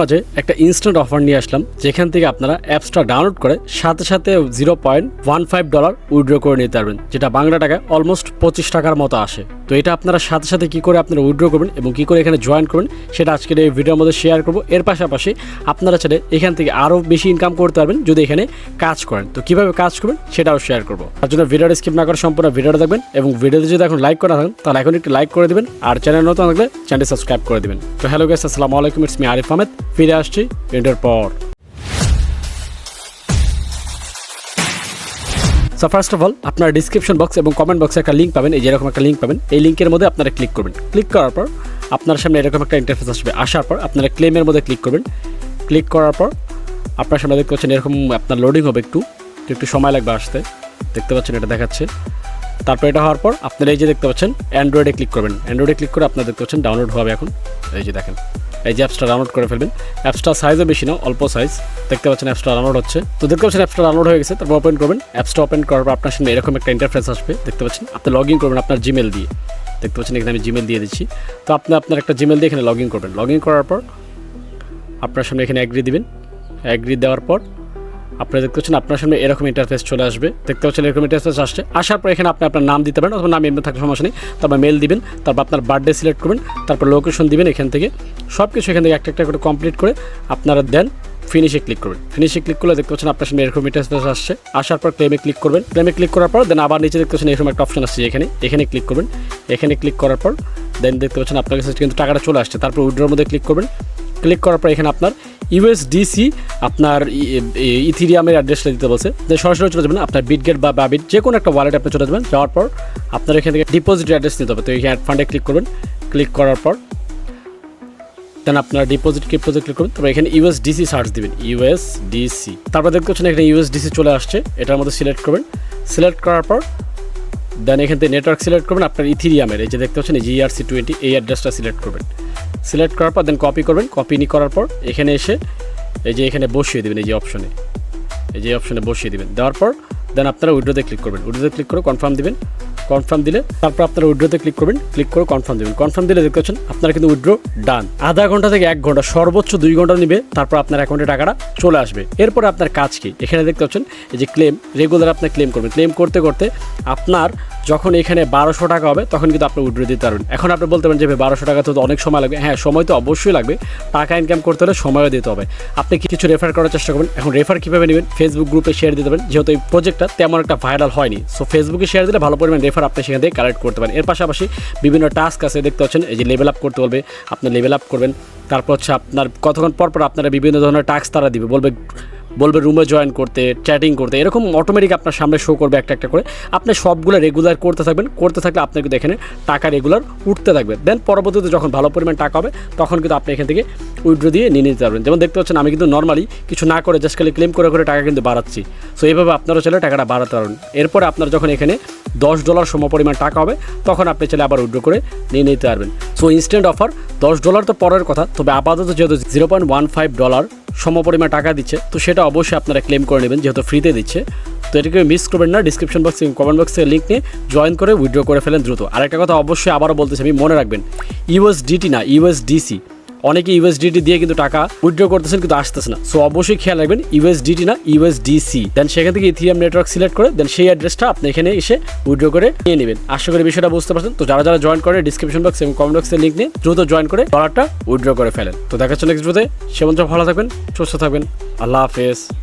মাঝে একটা instant offer নিয়ে আসলাম, যেখান থেকে আপনারা অ্যাপসটা ডাউনলোড করে সাথে সাথে zero point one five dollar withdraw করে নিতে পারবেন, যেটা বাংলা টাকায় অলমোস্ট পঁচিশ টাকার মতো আসে। তো এটা আপনারা সাথে সাথে কী করে আপনারা উইড্রো করবেন এবং কী করে এখানে জয়েন করবেন, সেটা আজকের এই ভিডিওর মধ্যে শেয়ার করব। এর পাশাপাশি আপনারা চাইলে এখান থেকে আরও বেশি ইনকাম করতে পারবেন যদি এখানে কাজ করেন। তো কীভাবে কাজ করবেন সেটাও শেয়ার করব। তার জন্য ভিডিওটা স্কিপ না করে সম্পূর্ণ ভিডিওটা দেখবেন এবং ভিডিওতে যদি এখন লাইক করা থাকেন তাহলে এখন একটু লাইক করে দেবেন আর চ্যানেল নতুন থাকলে চ্যানেল সাবস্ক্রাইব করে দেবেন। তো হ্যালো গাইস আসসালামু আলাইকুম ইটস মি আরিফ আহমেদ ফিরে আসছি এন্টার পর। সো ফার্স্ট অফ অল আপনার ডিসক্রিপশন বক্স এবং কমেন্ট বক্সে একটা লিঙ্ক পাবেন। এই যেরকম একটা লিঙ্ক পাবেন। এই লিঙ্কের মধ্যে আপনারা ক্লিক করবেন। ক্লিক করার পর আপনার সামনে এরকম একটা ইন্টারফেস আসবে। আসার পর আপনারা ক্লেমের মধ্যে ক্লিক করবেন। ক্লিক করার পর আপনার সামনে দেখতে পাচ্ছেন এরকম আপনার লোডিং হবে একটু। একটু সময় লাগবে আসতে। দেখতে পাচ্ছেন এটা দেখাচ্ছে। তারপর এটা হওয়ার পর আপনারা এই যে দেখতে পাচ্ছেন অ্যান্ড্রয়েডে ক্লিক করবেন। অ্যান্ড্রয়েডে ক্লিক করে আপনারা দেখতে পাচ্ছেন ডাউনলোড হবে এখন। এই যে দেখেন। এই যে অ্যাপসটা ডাউনলোড করে ফেলবেন। অ্যাপসটা সাইজও বেশি না, অল্প সাইজ দেখতে পাচ্ছেন অ্যাপসটা ডাউনলোড হচ্ছে। তো দেখতে পাচ্ছেন অ্যাপসটা ডাউনলোড হয়ে গেছে, তারপর ওপেন করবেন। অ্যাপসটা ওপেন করার পর আপনার সামনে এরকম একটা ইন্টারফেস আসবে, দেখতে পাচ্ছেন। আপনি লগ ইন করবেন আপনার জিমেল দিয়ে। দেখতে পাচ্ছেন এখানে আমি জিমেল দিয়ে দিচ্ছি। তো আপনি আপনার একটা জিমেল দিয়ে এখানে লগ ইন করবেন। লগ ইন করার পর আপনার সামনে এখানে অ্যাগ্রি দিবেন। অ্যাগ্রি দেওয়ার পর আপনারা দেখতে পাচ্ছেন আপনার সামনে এরকম ইন্টারফেস চলে আসবে। দেখতে পাচ্ছেন এরকম ইন্টারফেস আসছে। আসার পর এখানে আপনি আপনার নাম দিতে পারেন অথবা নাম এমনি থাকার সমস্যা নেই। তারপর মেল দিবেন, তারপর আপনার বার্থডে সিলেক্ট করবেন, তারপর লোকেশন দিবেন এখান থেকে। সব কিছু এখান থেকে একটা একটা করে কমপ্লিট করে আপনারা দেন ফিনিশে ক্লিক করবেন। ফিনিশে ক্লিক করলে দেখতে পাচ্ছেন আপনার সামনে এরকম ইন্টারফেস আসছে। আসার পর ক্লেমে ক্লিক করবেন। ক্লেমে ক্লিক করার পর দেন আবার নিচে দেখতে পাচ্ছেন এরকম একটা অপশন আসছে এখানে। এখানে ক্লিক করবেন। এখানে ক্লিক করার পর দেন দেখতে পাচ্ছেন আপনার কাছে কিন্তু টাকাটা চলে আসছে। তারপর উইড্রোর মধ্যে ক্লিক করবেন। ক্লিক করার পর এখানে আপনার ইউএসডিসি আপনার ইথিরিয়ামের অ্যাড্রেসটা দিতে বলছে। দেন সরাসরি চলে যাবেন, আপনার বিটগেট বা বাবিট যে কোনো একটা ওয়ালেট আপনি চলে যাবেন, যাওয়ার পর আপনার এখান থেকে ডিপোজিট অ্যাড্রেস নিতে হবে। তো এই অ্যাড ফান্ডে ক্লিক করবেন ক্লিক করার পর দেন আপনার ডিপোজিট ক্রিপ্টোতে ক্লিক করবেন তারপর এখানে ইউএসডিসি সার্চ দিবেন ইউএসডিসি তারপর দেখতে পাচ্ছেন এখানে ইউএসডিসি চলে আসছে, এটার মধ্যে সিলেক্ট করবেন। সিলেক্ট করার পর দেন এখান থেকে নেটওয়ার্ক সিলেক্ট করবেন, আপনার ইথিরিয়ামের, এই যে দেখতে পাচ্ছেন জিআরসি টোয়েন্টি এই অ্যাড্রেসটা সিলেক্ট করবেন। সিলেক্ট করার পর দেন কপি করবেন কপি নি করার পর এখানে এসে এই যে এখানে বসিয়ে দেবেন, এই যে অপশনে এই যে অপশনে বসিয়ে দিবেন। দেওয়ার পর দেন আপনারা উইড্রোতে ক্লিক করবেন। উইড্রোতে ক্লিক করে কনফার্ম দিবেন। কনফার্ম দিলে তারপর আপনারা উইড্রোতে ক্লিক করবেন। ক্লিক করে কনফার্ম দেবেন। কনফার্ম দিলে দেখতে পাচ্ছেন, আপনারা কিন্তু উইড্রো ডান আধা ঘণ্টা থেকে এক ঘণ্টা, সর্বোচ্চ দুই ঘণ্টা নেবে, তারপর আপনার অ্যাকাউন্টে টাকাটা চলে আসবে। এরপরে আপনার কাজ কি? এখানে দেখতে পাচ্ছেন, এই যে ক্লেম রেগুলার আপনার ক্লেম করবেন। ক্লেম করতে করতে আপনার যখন এখানে বারোশো টাকা হবে, তখন কিন্তু আপনি উইড্রো দিতে পারবেন। এখন আপনি বলতে পারেন যে বারোশো টাকা তো অনেক সময় লাগবে। হ্যাঁ সময় তো অবশ্যই লাগবে। টাকা ইনকাম করতে হলে সময়ও দিতে হবে। আপনি কিছু রেফার করার চেষ্টা করবেন? এখন রেফার কীভাবে নেবেন? ফেসবুক গ্রুপে শেয়ার দিতে পারেন। যেহেতু এই প্রজেক্টটা তেমন একটা ভাইরাল হয়নি। সো ফেসবুকে শেয়ার দিলে ভালো পরিমাণ রেফার আপনি সেখান থেকে কালেক্ট করতে পারেন। এর পাশাপাশি বিভিন্ন টাস্ক আছে, দেখতে পাচ্ছেন, এই যে লেভেল আপ করতে বলবে, আপনি লেভেল আপ করবেন। তারপর হচ্ছে আপনার কতক্ষণ পর পর আপনারা বিভিন্ন ধরনের টাস্ক তারা দিবে। বলবে বলবে রুমে জয়েন করতে চ্যাটিং করতে, এরকম অটোমেটিক আপনার সামনে শো করবে একটা একটা করে। আপনি সবগুলো রেগুলার করতে থাকবেন, করতে থাকলে আপনার কিন্তু এখানে টাকা রেগুলার উঠতে থাকবে। দেন পরবর্তীতে যখন ভালো পরিমাণ টাকা হবে, তখন কিন্তু আপনি এখান থেকে উইড্রো দিয়ে নিয়ে নিতে পারবেন। যেমন দেখতে পাচ্ছেন, আমি কিন্তু নর্মালি কিছু না করে জাস্ট খালি ক্লেম করে করে টাকা কিন্তু বাড়াচ্ছি। সো এইভাবে আপনারও চলে টাকাটা বাড়াতে পারবেন। এরপরে আপনার যখন এখানে দশ ডলার সম পরিমাণ টাকা হবে, তখন আপনি চলে আবার উইড্রো করে নিয়ে নিতে পারবেন। সো ইনস্ট্যান্ট অফার দশ ডলার তো পরের কথা, তবে আপাতত যেহেতু zero point one five dollar সম পরিমাণ টাকা দিচ্ছে, তো সেটা অবশ্যই আপনারা ক্লেম করে নেবেন, যেহেতু ফ্রিতে দিচ্ছে। তো এটাকে মিস করবেন না ডিসক্রিপশন বক্স এবং কমেন্ট বক্সে লিঙ্ক নিয়ে জয়েন করে উইড্রো করে ফেলেন দ্রুত। আরেকটা কথা অবশ্যই আবারও বলতেছি, আমি মনে রাখবেন ইউএসডিটি না ইউএসডিসি অনেকে ইউএসডিটি দিয়ে কিন্তু টাকা উইথড্র করতেছেন, কিন্তু আসতেছে না। সো অবশ্যই খেয়াল রাখবেন, ইউএসডিটি না, ইউএসডিসি। দেন সেখান থেকে ইথিএম নেটওয়ার্ক সিলেক্ট করে দেন সেই অ্যাড্রেসটা আপনি এখানে এসে উইথড্র করে নিয়ে নেবেন। আশা করি বিষয়টা বুঝতে পারছেন। তো যারা যারা জয়েন করে ডিসক্রিপশন বক্স এবং কমেন্ট বক্সের লিঙ্ক নিয়ে দ্রুত জয়েন করে ডলারটা উইথড্র করে ফেলেন। তো দেখাচ্ছেন নেক্সট ভিডিওতে সেমন ভালো থাকবেন, সুস্থ থাকবেন। আল্লাহ হাফেজ।